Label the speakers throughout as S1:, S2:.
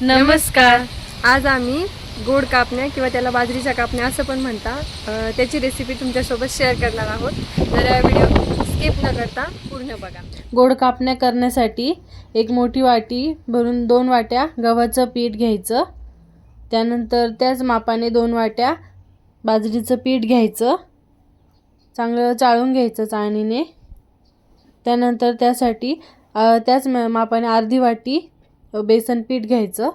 S1: नमस्कार.
S2: आज आम्ही गोड कापण्या किंवा त्याला बाजरीच्या कापण्या असं पण म्हणता. त्याची रेसिपी तुमच्यासोबत शेअर करणार आहोत. तर व्हिडिओ स्किप न करता पूर्ण बघा.
S1: गोड कापण्या करण्यासाठी एक मोठी वाटी भरून दोन वाट्या गव्हाचं पीठ घ्यायचं. त्यानंतर त्याच मापाने दोन वाट्या बाजरीचं पीठ घ्यायचं. चांगलं चाळून घ्यायचं चाळणीने. त्यानंतर त्यासाठी त्याच म- मापाने अर्धी वाटी बेसन पीठ घ्यायचं.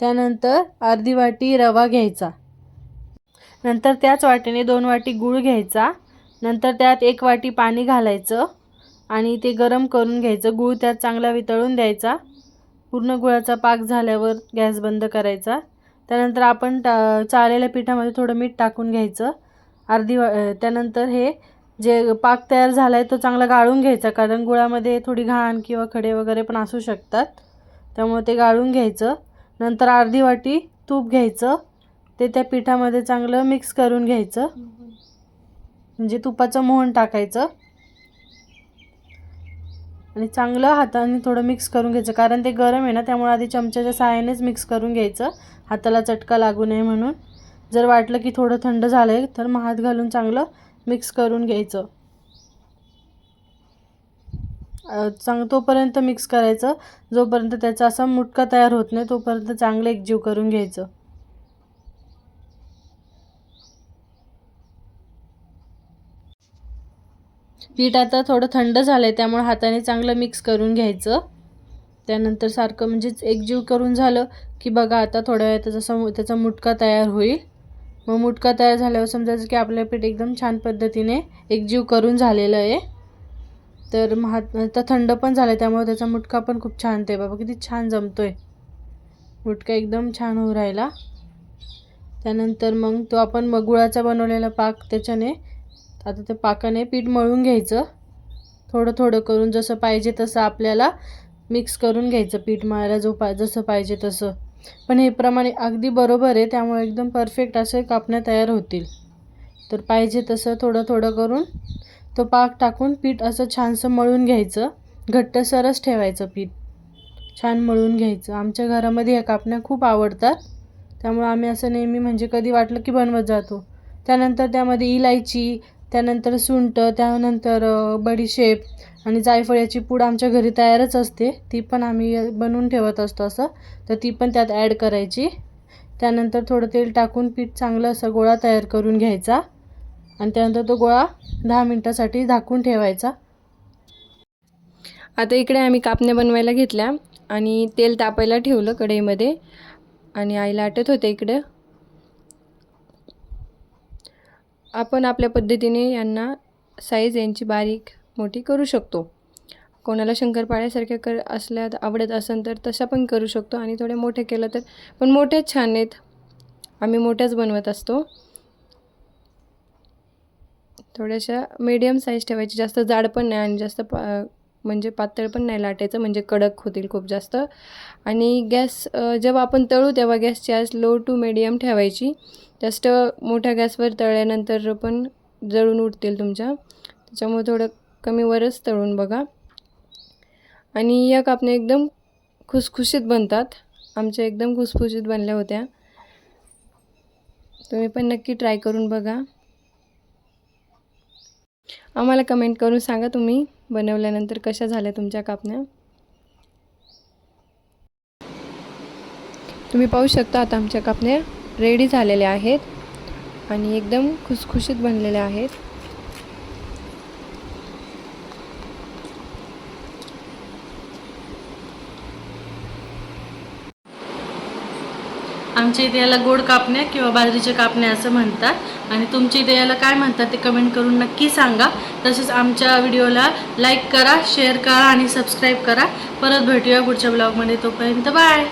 S1: त्यानंतर अर्धी वाटी रवा घ्यायचा. नंतर त्याच वाटीने दोन वाटी गूळ घ्यायचा. नंतर त्यात एक वाटी पाणी घालायचं आणि ते गरम करून घ्यायचं. गूळ त्यात चांगला वितळून द्यायचा. पूर्ण गुळाचा पाक झाल्यावर गॅस बंद करायचा. त्यानंतर आपण टा चाळलेल्या पिठामध्ये थोडं मीठ टाकून घ्यायचं. अर्धी वा त्यानंतर हे जे पाक तयार झाला आहे तो चांगला गाळून घ्यायचा कारण गुळामध्ये थोडी घाण किंवा खडे वगैरे पण असू शकतात. त्यामुळे ते गाळून घ्यायचं. नंतर अर्धी वाटी तूप घ्यायचं. ते त्या पिठामध्ये चांगलं मिक्स करून घ्यायचं. म्हणजे तुपाचं मोहन टाकायचं. आणि चांगलं हाताने थोडं मिक्स करून घ्यायचं. कारण ते गरम आहे ना त्यामुळे आधी चमच्याच्या साहाय्यानेच मिक्स करून घ्यायचं. हाताला चटका लागू नये म्हणून. जर वाटलं की थोडं थंड झालं आहे तर मग हात घालून चांगलं मिक्स करून घ्यायचं. चांग तोपर्यंत मिक्स करायचं. जोपर्यंत त्याचा असा मुटका तयार होत नाही तोपर्यंत चांगलं एकजीव करून घ्यायचं. पीठ आता थोडं थंड झालं आहे त्यामुळे हाताने चांगलं मिक्स करून घ्यायचं. त्यानंतर सारखं म्हणजेच एकजीव करून झालं की बघा आता थोड्या वेळात जसा त्याचा मुटका तयार होईल. मग मुटका तयार झाल्यावर समजायचं की आपलं पीठ एकदम छान पद्धतीने एकजीव करून झालेलं आहे. तर महा आता थंड पण झालं आहे त्यामुळे त्याचा मुटका पण खूप छान ते बाबा किती छान जमतो आहे मुटका एकदम छान होऊ राहिला. त्यानंतर मग तो आपण मग गुळाचा बनवलेला पाक त्याच्याने आता त्या पाकाने पीठ मळून घ्यायचं. थोडं थोडं करून जसं पाहिजे तसं आपल्याला मिक्स करून घ्यायचं पीठ मळायला जो पा जसं पाहिजे तसं. पण हे प्रमाणे अगदी बरोबर आहे त्यामुळे एकदम परफेक्ट असे कापण्या तयार होतील. तर पाहिजे तसं थोडं थोडं करून तो पाक टाकून पीठ असं छानसं मळून घ्यायचं. घट्टसरच ठेवायचं पीठ. छान मळून घ्यायचं. आमच्या घरामध्ये या कापण्या खूप आवडतात. त्यामुळे आम्ही असं नेहमी म्हणजे कधी वाटलं की बनवत जातो. त्यानंतर त्यामध्ये इलायची त्यानंतर सुंट त्यानंतर बडीशेप आणि जायफळ याची पूड आमच्या घरी तयारच असते. ती पण आम्ही बनवून ठेवत असतो असं. तर ती पण त्यात ॲड करायची. त्यानंतर थोडं तेल टाकून पीठ चांगलं असं गोळा तयार करून घ्यायचा. आणि त्यानंतर तो गोळा दहा मिनटासाठी झाकून ठेवायचा.
S2: आता इकडे आम्ही कापण्या बनवायला घेतल्या. आणि तेल तापायला ठेवलं कढईमध्ये. आणि आईला आटत होते इकडं. आपण आपल्या पद्धतीने यांना साईज यांची बारीक मोठी करू शकतो. कोणाला शंकरपाळ्यासारख्या कर असल्या आवडत असेल तर तशा पण करू शकतो आणि थोड्या मोठे केलं तर पण मोठ्याच छान आहेत. आम्ही मोठ्याच बनवत असतो. थोड्याशा मीडियम साईज ठेवायची. जास्त जाड पण नाही आणि जास्त पा म्हणजे पातळ पण नाही लाटायचं. म्हणजे कडक होतील खूप जास्त. आणि गॅस जेव्हा आपण तळू तेव्हा गॅसची आज लो टू मिडियम ठेवायची. जास्त मोठ्या गॅसवर तळल्यानंतर पण जळून उठतील तुमच्या. त्याच्यामुळे थोडं कमी वरच तळून बघा. आणि या कापण्या एकदम खुसखुशीत बनतात. आमच्या एकदम खुसखुशीत बनल्या होत्या. तुम्ही पण नक्की ट्राय करून बघा. आम्हाला कमेंट करून सांगा तुम्ही बनवल्यानंतर कशा झाल्या तुमच्या कापण्या. तुम्ही पाहू शकता आता आमच्या कापण्या रेडी झालेल्या आहेत. आणि एकदम खुसखुशीत बनलेल्या आहेत.
S1: आमच्या इथे याला गोड कापण्या किंवा बाजरीच्या कापण्या असं म्हणतात. आणि तुमच्या इथे याला काय म्हणतात ते कमेंट करून नक्की सांगा. तसेच आमच्या व्हिडिओला लाईक करा शेअर करा आणि सबस्क्राईब करा. परत भेटूया पुढच्या ब्लॉगमध्ये तोपर्यंत बाय